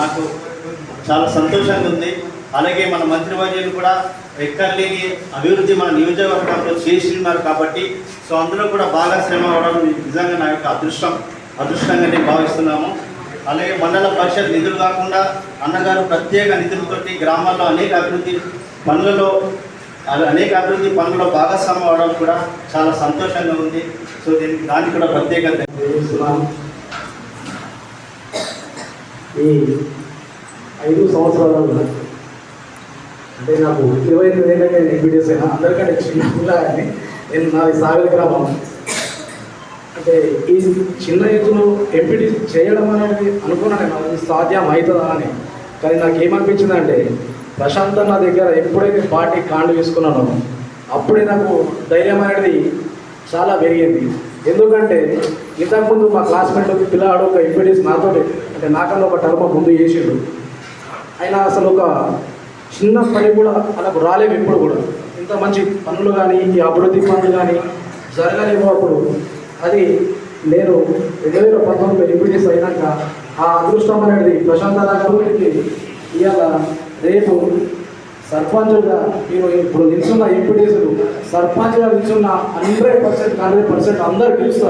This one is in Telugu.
నాకు చాలా సంతోషంగా ఉంది. అలాగే మన మంత్రివర్యులు కూడా ఎక్కర్లేని అభివృద్ధి మన నియోజకవర్గంలో చేసి ఉన్నారు కాబట్టి సో అందులో కూడా బాగా శ్రమ అవడం నిజంగా నా యొక్క అదృష్టం. అదృష్టంగా నేను భావిస్తున్నాము. అలాగే మండల పరిషత్ నిధులు కాకుండా అన్నగారు ప్రత్యేక నిధులతోటి గ్రామాల్లో అనేక అభివృద్ధి పనులలో అనేక అభివృద్ధి పనుల్లో భాగస్వామ్యం అవడం కూడా చాలా సంతోషంగా ఉంది. సో దీనికి దానికి కూడా ప్రత్యేకత ఈ ఐదు సంవత్సరాలలో అంటే నాకు ఇరవై ఎనిమిది ఏళ్ళకి నేను ఎంపీటీస్ అయినా అందరికంటే చిన్న పిల్లగాన్ని నేను నాది సాగర గ్రామం. అంటే ఈ చిన్న ఎత్తులో ఎంపీటీ చేయడం అనేది అనుకున్నాను నేను అది సాధ్యం అవుతుందా అని. కానీ నాకు ఏమనిపించిందంటే ప్రశాంత నా దగ్గర ఎప్పుడైతే పార్టీ కాండు వేసుకున్నానో అప్పుడే నాకు ధైర్యం అనేది చాలా పెరిగింది. ఎందుకంటే ఇంతకుముందు మా క్లాస్మేట్ పిల్లవాడు ఒక ఎంపీటీస్ నాతో అంటే నాకన్నా ఒక టర్మ ముందు చేసాడు. ఆయన అసలు ఒక చిన్న పని కూడా అలా రాలేవు ఎప్పుడు కూడా. ఇంత మంచి పనులు కానీ ఈ అభివృద్ధి పనులు కానీ జరగలేవు అప్పుడు. అది నేను రెండు వేల పంతొమ్మిదిలో ఎంపీటీస్ అయినాక ఆ అదృష్టం అనేది ప్రశాంత గారికి ఇవాళ రేపు సర్పంచులుగా మీరు ఇప్పుడు నిల్చున్న ఎంపీటీసులు సర్పంచ్గా నిల్చున్న హండ్రెడ్ పర్సెంట్ హండ్రెడ్ పర్సెంట్ అందరు గెలుస్తారు